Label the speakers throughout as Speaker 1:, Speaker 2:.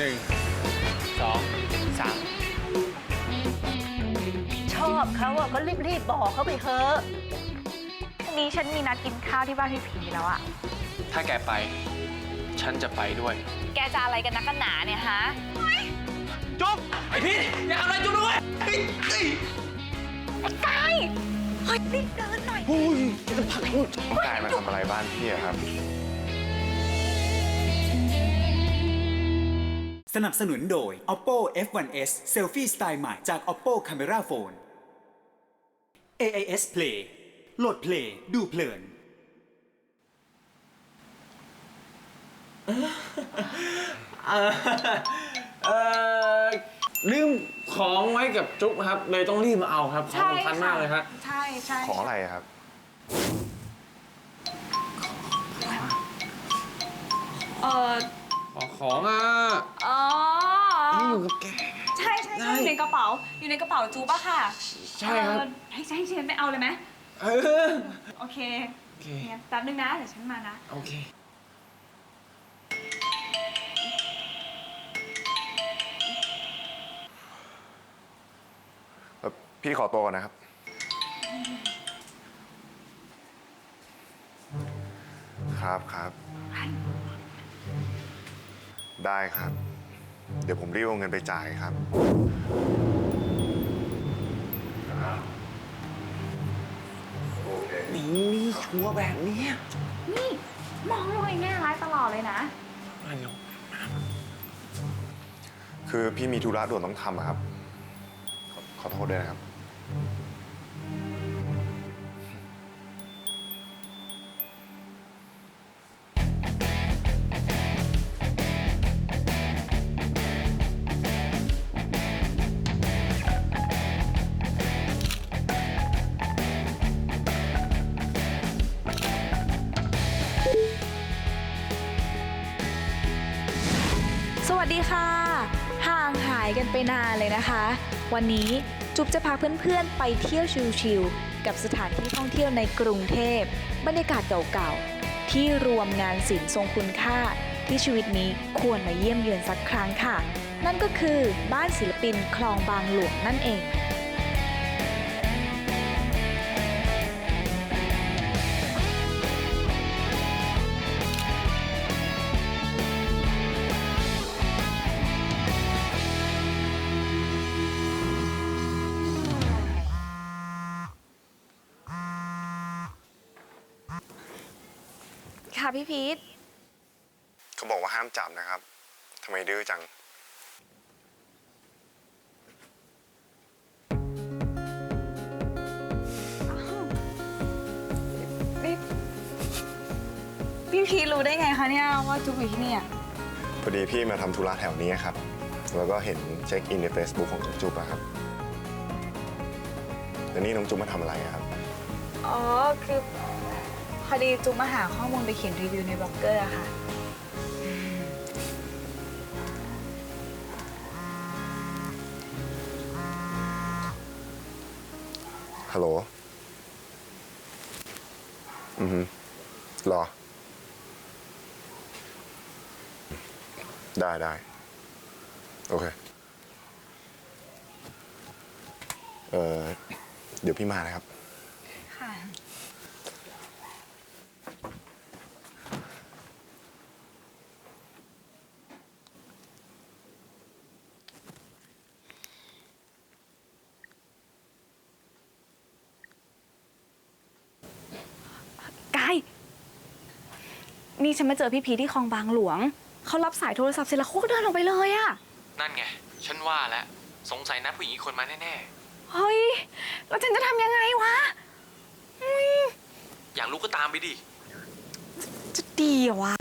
Speaker 1: หนึ่งสองสาม
Speaker 2: ชอบเขาอะก็รีบๆบอกเขาไปเถอะ
Speaker 3: วันนี้ฉันมีนัดกินข้าวที่บ้านพี่ผีแล้วอะ
Speaker 1: ถ้าแกไป ฉันจะไปด้วย
Speaker 3: แกจะอะไรกันนักกันหนาเนี่ยฮะ
Speaker 1: จุ๊บไอพี่อย่าทำอะไรจุ๊บด้วย
Speaker 3: เฮ้ยรีบเดินหน่อย
Speaker 4: ต้องการมาทำอะไรบ้านพี่อะครับ
Speaker 5: สนับสนุนโดย Oppo F1s Selfie สไตล์ใหม่จาก Oppo Camera Phone AIS Play โหลดเพลงดูเพลิน
Speaker 1: เอ่อลืมของไว้กับจุ๊บครับ เลยต้องรีบมาเอาครับของสำคัญมากเลยครับ
Speaker 3: ใช่ใช่
Speaker 4: ของอะไรอะครับ
Speaker 3: เออ
Speaker 1: ของอะ
Speaker 3: อ๋อ
Speaker 1: นี่อยู่กับแก
Speaker 3: ใช่ใช่
Speaker 1: ได้
Speaker 3: ใช่อยู่ในกระเป๋า อยู่ในกระเป๋าจูปะค่ะ
Speaker 1: ใช่ครับ
Speaker 3: เออให้ให้ฉันไปเอาเลยไหม
Speaker 1: เออ
Speaker 3: โอเค
Speaker 1: โอเค
Speaker 3: งั้นแป๊บนึงนะ เดี๋ยวฉันมานะ
Speaker 1: โอเค
Speaker 4: เอ่อพี่ขอตัวก่อนนะครับ ครับครับ ได้ครับ เดี๋ยวผมรีบเอาเงินไปจ่ายครับ
Speaker 1: นี่ชัวร์แบบเนี้ย
Speaker 3: นี่ มองเราในแง่ร้ายตลอดเลยนะ
Speaker 1: ไม่หรอก
Speaker 4: คือพี่มีธุระด่วนต้องทำอะครับขอขอโทษด้วยนะครับ
Speaker 6: นไปนานเลยนะคะ วันนี้จุ๊บจะพาเพื่อนๆไปเที่ยวชิลๆกับสถานที่ท่องเที่ยวในกรุงเทพ บรรยากาศเก่าๆ ที่รวมงานศิลป์ทรงคุณค่า ที่ชีวิตนี้ควรมาเยี่ยมเยือนสักครั้งค่ะ นั่นก็คือบ้านศิลปินคลองบางหลวงนั่นเอง พี่พีท
Speaker 4: เขาบอกว่าห้ามจับนะครับทำไมดื้อจัง
Speaker 3: พี่พีรู้ได้ไงคะเนี่ยว่าจุ๊บอยู่ที่เนี่ย
Speaker 4: พอดีพี่มาทำธุระแถวนี้ครับ แล้วก็เห็นเช็คอินใน Facebook ของจุ๊บอะครับแล้วนี่น้องจุ๊บมาทำอะไรอะครับ
Speaker 6: อ๋อ คือ พอดีจุ๊มาหาข้อมูลไปเขียนรีวิวในบล็อกเกอร์อะค่ะ
Speaker 4: ฮัลโหล อือฮึรอ ได้ได้ โอเค เออเดี๋ยวพี่มานะครับ
Speaker 3: นี่ฉันมาเจอพี่พีที่คลองบางหลวง เขารับสายโทรศัพท์เสร็จแล้วเขาก็เดินออกไปเลยอะ
Speaker 7: นั่นไง ฉันว่าแล้วสงสัยนัดผู้หญิงอีกคนมาแน่
Speaker 3: เฮ้ย แล้วฉันจะทำยังไงวะอุ๊ย
Speaker 7: ๆอยากรู้ก็ตามไปดิ
Speaker 3: จะดีเหรอวะ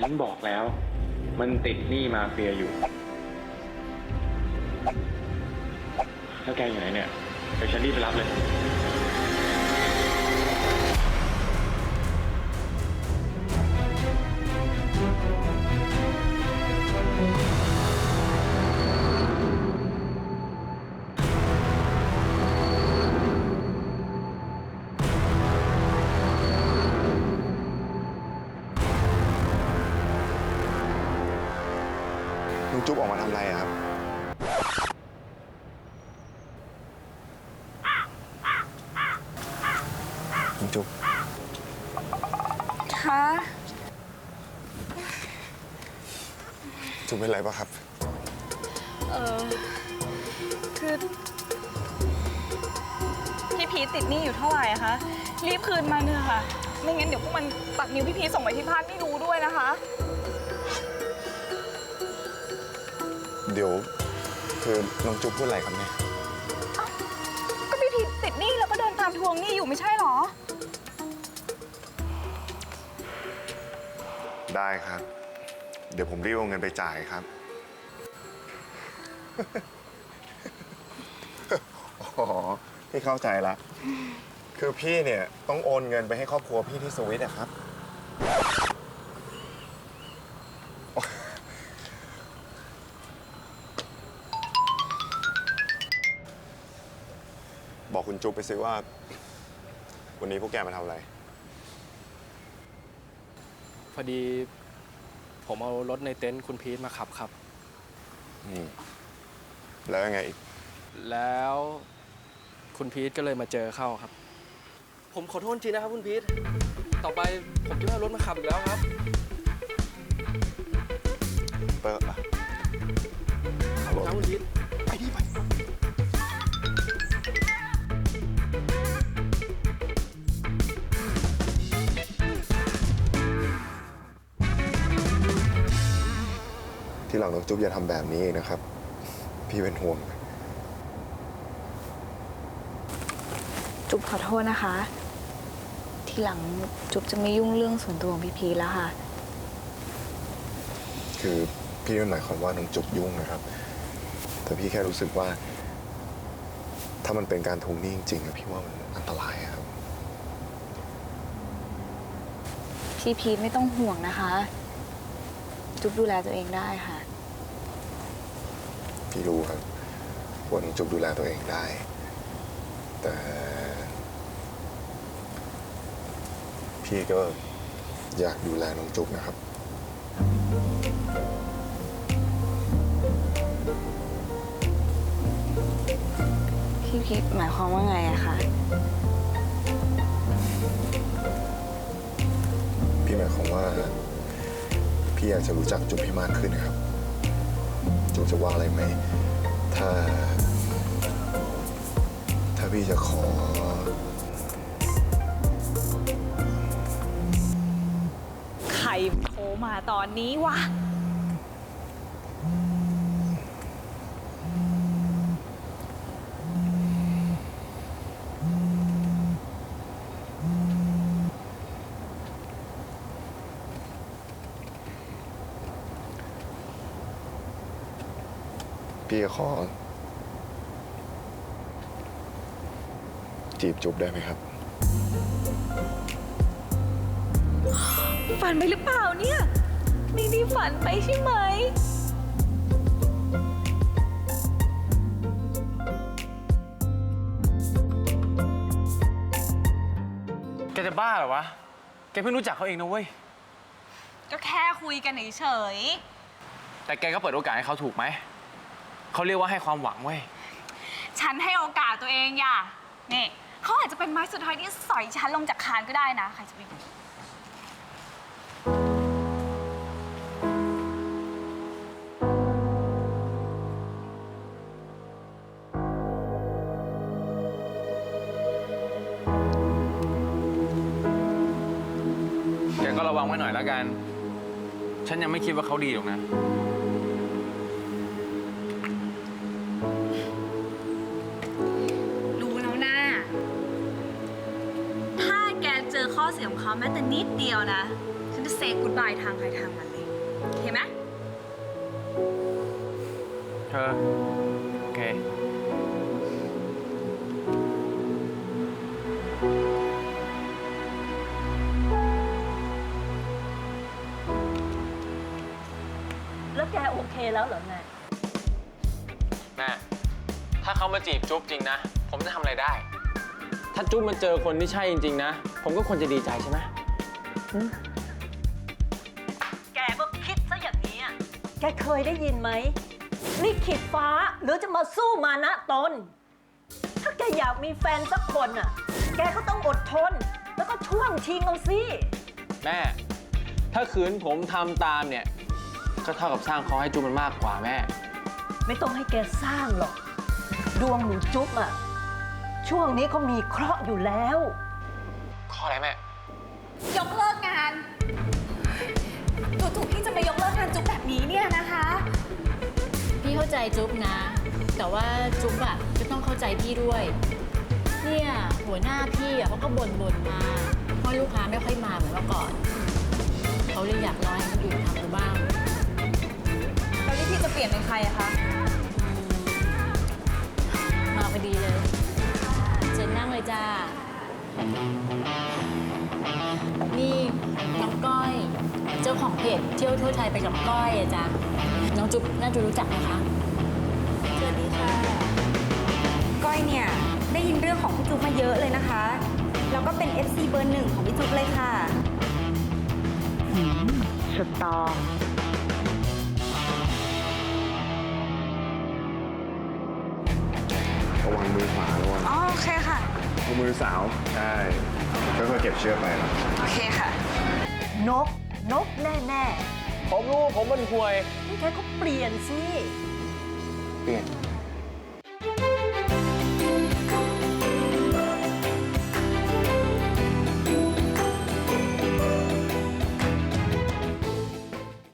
Speaker 1: ฉันบอกแล้ว มันติดหนี้มาเฟียอยู่ แล้วแกอยู่ไหนเนี่ยเดี๋ยวฉันรีบไปรับเลย
Speaker 4: จุ๊บออกมาทำอะไรอะครับลุงจุ๊บ
Speaker 3: คะ
Speaker 4: จุ๊บเป็นไรปะครับ
Speaker 3: เออคือพี่พีทติดหนี้อยู่เท่าไหร่อะคะ รีบคืนมาเถอะค่ะ ไม่งั้นเดี๋ยวพวกมันตัดนิ้วพี่พีทส่งไปที่บ้านไม่รู้ด้วยนะคะ
Speaker 4: เดี๋ยวคือน้องจุ๊บพูดอะไรครับเนี่ย
Speaker 3: ก็พี่พีทติดหนี้แล้วก็เดินตามทวงหนี้อยู่ไม่ใช่เหรอ
Speaker 4: ได้ครับ เดี๋ยวผมรีบเอาเงินไปจ่ายครับ อ๋อ พี่เข้าใจละ คือพี่เนี่ย ต้องโอนเงินไปให้ครอบครัวพี่ที่สวิตอะครับ จุ๊บไปซิว่า วันนี้พวกแกมาทำอะไร
Speaker 7: พอดี ผมเอารถในเต็นท์คุณพีทมาขับครับ
Speaker 4: อืม แล้วยังไงอีก
Speaker 7: แล้วคุณพีทก็เลยมาเจอเข้าครับ ผมขอโทษจริงนะครับคุณพีทต่อไปผมจะไม่เอารถมาขับอีกแล้วครับ
Speaker 4: เปิดอะ
Speaker 7: ขอบคุณครับคุณพีท
Speaker 4: หลังน้องจุ๊บอย่าทำแบบนี้อีกนะครับ พี่เป็นห่วง
Speaker 6: จุ๊บขอโทษนะคะ ทีหลังจุ๊บจะไม่ยุ่งเรื่องส่วนตัวของพี่พีชแล้วค่ะ
Speaker 4: คือพี่ไม่หมายความว่าน้องจุ๊บยุ่งนะครับ แต่พี่แค่รู้สึกว่า ถ้ามันเป็นการทวงหนี้จริงๆอะพี่ว่ามันอันตรายอะครับ
Speaker 6: พี่พีทไม่ต้องห่วงนะคะ จุ๊บดูแลตัวเองได้ค่ะ
Speaker 4: พี่รู้ครับว่าน้องจุ๊บดูแลตัวเองได้ แต่ พี่ก็อยากดูแลน้องจุ๊บนะครับ
Speaker 6: พี่พีทหมายความว่าไงอะคะ
Speaker 4: พี่หมายความว่า พี่อยากจะรู้จักจุ๊บให้มากขึ้นนะครับ จูจะว่าอะไรไหม ถ้า ถ้าพี่จะขอ
Speaker 2: ใครโทรมาตอนนี้วะ
Speaker 4: ขอ จีบจุ๊บได้ไหมครับ
Speaker 8: ฝันไปหรือเปล่าเนี่ย นี่นี่ฝันไปใช่ไหม
Speaker 1: แกจะบ้าเหรอวะ แกเพิ่งรู้จักเขาเองนะเว้ย
Speaker 3: ก็แค่คุยกันเฉย
Speaker 1: แต่แกก็เปิดโอกาสให้เขาถูกไหม เขาเรียกว่าให้ความหวังเว้ย
Speaker 3: ๆฉันให้โอกาสตัวเองอย่านี่เขาอาจจะเป็นไม้สุดท้ายที่สอยฉันลงจากคานก็ได้นะ ใครจะไปรู้
Speaker 1: แกก็ระวังไว้หน่อยแล้วกัน ฉันยังไม่คิดว่าเขาดีหรอกนะ
Speaker 3: อเสียของเขาแม้แต่นิดเดียวนะ ฉันจะเซ y กูดบายทางใครทางมันเลยโอเคไหม
Speaker 1: เธอโอเค
Speaker 9: แล้วแกโอเคแล้วเหรอไง
Speaker 1: แม่ ถ้าเขามาจีบจุ๊บจริงนะ ผมจะทำอะไรได้ ถ้าจุ๊บมาเจอคนที่ใช่จริง ๆ นะ ผมก็ควรจะดีใจใช่ไหม
Speaker 9: แกก็คิดซะอย่างนี้อะแกเคยได้ยินไหมลิขิตฟ้าหรือจะมาสู้มานะตน ถ้าแกอยากมีแฟนสักคนอะ แกก็ต้องอดทน แล้วก็ช่วงชิงเอาสิ
Speaker 1: แม่ ถ้าขืนผมทำตามเนี่ย ก็เท่ากับสร้างเขาให้จุ๊บมันมากกว่าแม่
Speaker 9: ไม่ต้องให้แกสร้างหรอก ดวงหนูจุ๊บอะ ช่วงนี้เขามีเคราะห์อยู่แล้ว
Speaker 1: ข้ออะไรแม่
Speaker 3: ยกเลิกงานจู่ๆพี่จะมายกเลิกงานจุ๊บแบบนี้เนี่ยนะคะ
Speaker 10: พี่เข้าใจจุ๊บนะ แต่ว่าจุ๊บอะก็ต้องเข้าใจพี่ด้วย เนี่ยหัวหน้าพี่อะเขาก็บ่นบ่นๆมา เพราะลูกค้าไม่ค่อยมาเหมือนเมื่อก่อน เขาเลยอยากรอให้คนอื่นทำดูบ้าง
Speaker 3: แล้วนี่พี่จะเปลี่ยนเป็นใครอะคะ
Speaker 10: มาพอดีเลย เชิญนั่งเลยจ้า นี่น้องก้อย เจ้าของเพจเที่ยวทั่วไทยไปกับก้อยอะจ้ะน้องจุ๊บน่าจะรู้จักนะคะ
Speaker 8: สวัสดีค่ะ ก้อยเนี่ย ได้ยินเรื่องของพี่จุ๊บมาเยอะเลยนะคะ แล้วก็เป็น FC เบอร์หนึ่งของพี่จุ๊บเลยค่ะ
Speaker 9: สตอ
Speaker 4: ระวังมือขวาระวัง
Speaker 8: อ๋อโอเคค่ะ
Speaker 4: เอามือสาวใช่ค่อยๆเก็บเชือกไปนะ
Speaker 8: โอเคค่ะ
Speaker 9: นก นกแน่
Speaker 1: ผมรู้ผมเป็นห่วย
Speaker 9: ๆนี่แกก็เปลี่ยนสิ
Speaker 1: เปลี่ยน